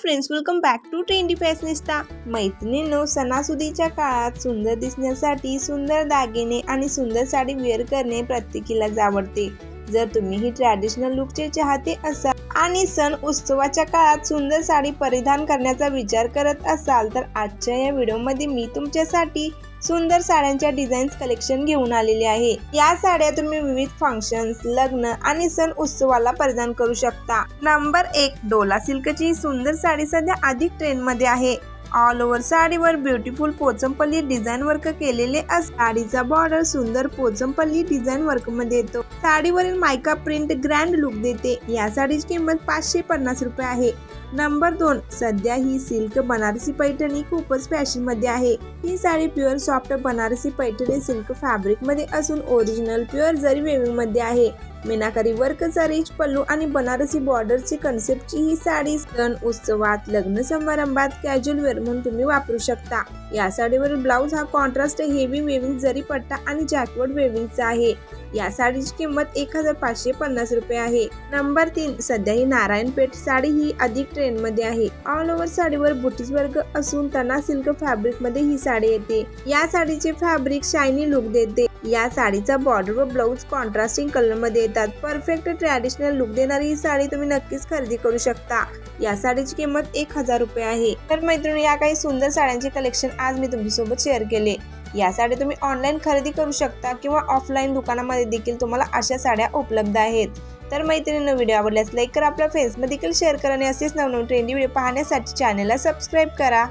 Friends welcome back to trendy fashionista मैत्रिणींनो सणासुदीच्या काळात सुंदर दिसण्यासाठी सुंदर दागिने आणि सुंदर साडी वेअर करणे प्रत्येकीलाच आवडते. जर तुम्ही ही ट्रॅडिशनल लुकचे चाहते असाल आणि सण उत्सवाच्या काळात सुंदर साडी परिधान करण्याचा विचार करत असाल तर आजच्या या व्हिडिओमध्ये मी तुमच्यासाठी सुंदर साड्यांच्या डिझाईन्स कलेक्शन घेऊन आलेले आहे. या साड्या तुम्ही विविध फंक्शन्स लग्न आणि सण उत्सवाला परिधान करू शकता. नंबर एक डोला सिल्कची ही सुंदर साडी सध्या अधिक ट्रेंडमध्ये आहे. ऑल ओव्हर साडीवर ब्युटिफुल पोचमपल्ली डिझाईन वर्क केलेले अस साडीचा बॉर्डर सुंदर पोचमपल्ली डिझाईन वर्कमध्ये येतो. साडीवरील मायका प्रिंट ग्रँड लुक देते. या साडीची किंमत पाचशे पन्नास रुपये आहे. नंबर दोन सध्या ही सिल्क बनारसी पैठणी खूपच फॅशनमध्ये आहे. ही sari pure soft Banarasi Paithani silk फॅब्रिकमध्ये असून ओरिजिनल प्युअर जरी वेविंगमध्ये आहे. मीनाकारी वर्कचा रिच पल्लू आणि बनारसी बॉर्डरची कन्सेप्टची ही साडी सण उत्सवात लग्न समारंभात कॅज्युअल वेअर म्हणून तुम्ही वापरू शकता. या साडीवरील ब्लाउज हा कॉन्ट्रास्ट हेवी वेविंग जरी पट्टा आणि जॅकवर्ड वेविंगचा आहे. या साडीची किंमत एक हजार पाचशे पन्नास रुपये आहे. नंबर तीन सध्या ही नारायणपेठ साडी ही अधिक ट्रेंडमध्ये आहे. ऑल ओव्हर साडीवर बुटीज वर्ग असून तना सिल्क फॅब्रिकमध्ये ही साडी येते. या साडीचे फॅब्रिक शायनी लुक देते. या साडीचा बॉर्डर व ब्लाऊज कॉन्ट्रास्टिंग कलरमध्ये येतात. परफेक्ट ट्रॅडिशनल लुक देणारी ही साडी तुम्ही नक्कीच खरेदी करू शकता. या साडीची किंमत एक हजार रुपये आहे. तर मैत्रिणी या काही सुंदर साड्यांचे कलेक्शन आज मी तुमच्यासोबत शेअर केले. या साड्या तुम्ही ऑनलाईन खरेदी करू शकता किंवा ऑफलाईन दुकानामध्ये देखील तुम्हाला अशा साड्या उपलब्ध आहेत. तर मैत्रिणींना व्हिडिओ आवडल्यास लाईक करा. आपल्या फेसमध्ये देखील शेअर करा आणि असेच नवनवीन ट्रेंडी व्हिडिओ पाहण्यासाठी चॅनलला सबस्क्राईब करा.